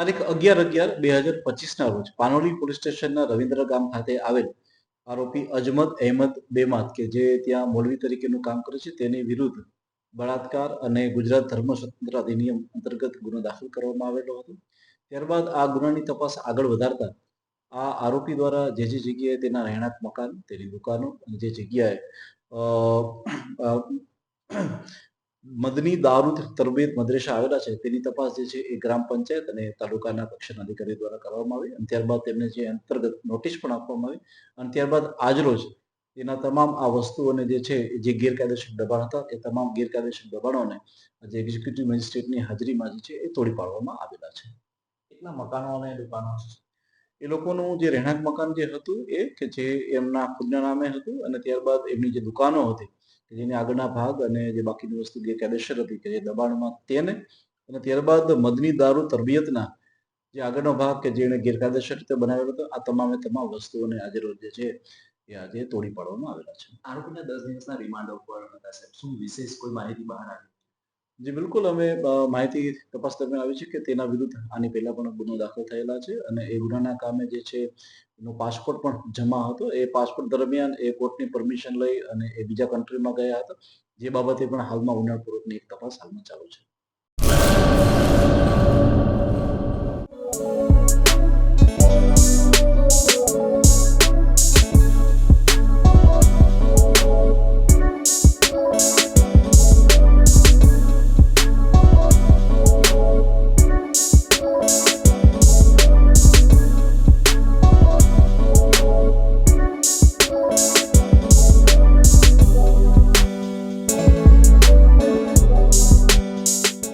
તારીખ અગિયાર અગિયાર બે હજાર પચીસના રોજ પાનોલી પોલીસ સ્ટેશનના રવિન્દ્ર ગામ ખાતે આવેલ આરોપી અજમત અહેમદ બેમાત કે જે ત્યાં મોલવી તરીકેનું કામ કરે છે, તેની વિરુદ્ધ બળાત્કાર અને ગુજરાત ધર્મ સ્વતંત્ર અધિનિયમ અંતર્ગત ગુનો દાખલ કરવામાં આવેલો હતો. ત્યારબાદ આ ગુનાની તપાસ આગળ વધારતા આ આરોપી દ્વારા જે જે જગ્યાએ તેના રહેણાંક મકાન, તેની દુકાનો અને જે જગ્યાએ મદની દારૂદ તરબેત મદ્રેસા આવેલા છે તેની તપાસ જે છે એ ગ્રામ પંચાયત અને તાલુકાના કક્ષાના અધિકારી દ્વારા કરવામાં આવી અને ત્યારબાદ તેમને જે અંતર્ગત નોટિસ પણ આપવામાં આવી અને ત્યારબાદ આજરોજ એના તમામ આ વસ્તુઓને જે છે જે ગેરકાયદેસર દબાણ હતા એ તમામ ગેરકાયદેસર દબાણોને જે એક્ઝિક્યુટિવ મેજિસ્ટ્રેટની હાજરીમાં જે છે એ તોડી પાડવામાં આવેલા છે. કેટલા મકાનો અને દુકાનો એ લોકોનું જે રહેણાંક મકાન જે હતું એ કે જે એમના ખુદના નામે હતું અને ત્યારબાદ એમની જે દુકાનો હતી જેની આગળના ભાગ અને જે બાકીની વસ્તુ ગેરકાયદેસર હતી કે જે દબાણમાં તેને અને ત્યારબાદ મદની દારૂ તરબિયતના જે આગળનો ભાગ કે જેણે ગેરકાયદેસર રીતે બનાવેલો હતો, આ તમામે તમામ વસ્તુઓને આજે રોજ છે એ આજે તોડી પાડવામાં આવેલા છે. આરોપીના દસ દિવસના રિમાન્ડ ઉપર શું વિશેષ કોઈ માહિતી બહાર આવી? જી, બિલકુલ. અમે માહિતી તપાસ દરમિયાન આવી છે કે તેના વિરુદ્ધ આની પહેલા પણ ગુનો દાખલ થયેલા છે અને એ ગુનાના કામે જે છે, એનો પાસપોર્ટ પણ જમા હતો. એ પાસપોર્ટ દરમિયાન એ કોર્ટની પરમિશન લઈ અને એ બીજા કન્ટ્રીમાં ગયા હતા. જે બાબતે પણ હાલમાં ઊંડાણપૂર્વકની એક તપાસ હાલમાં ચાલુ છે.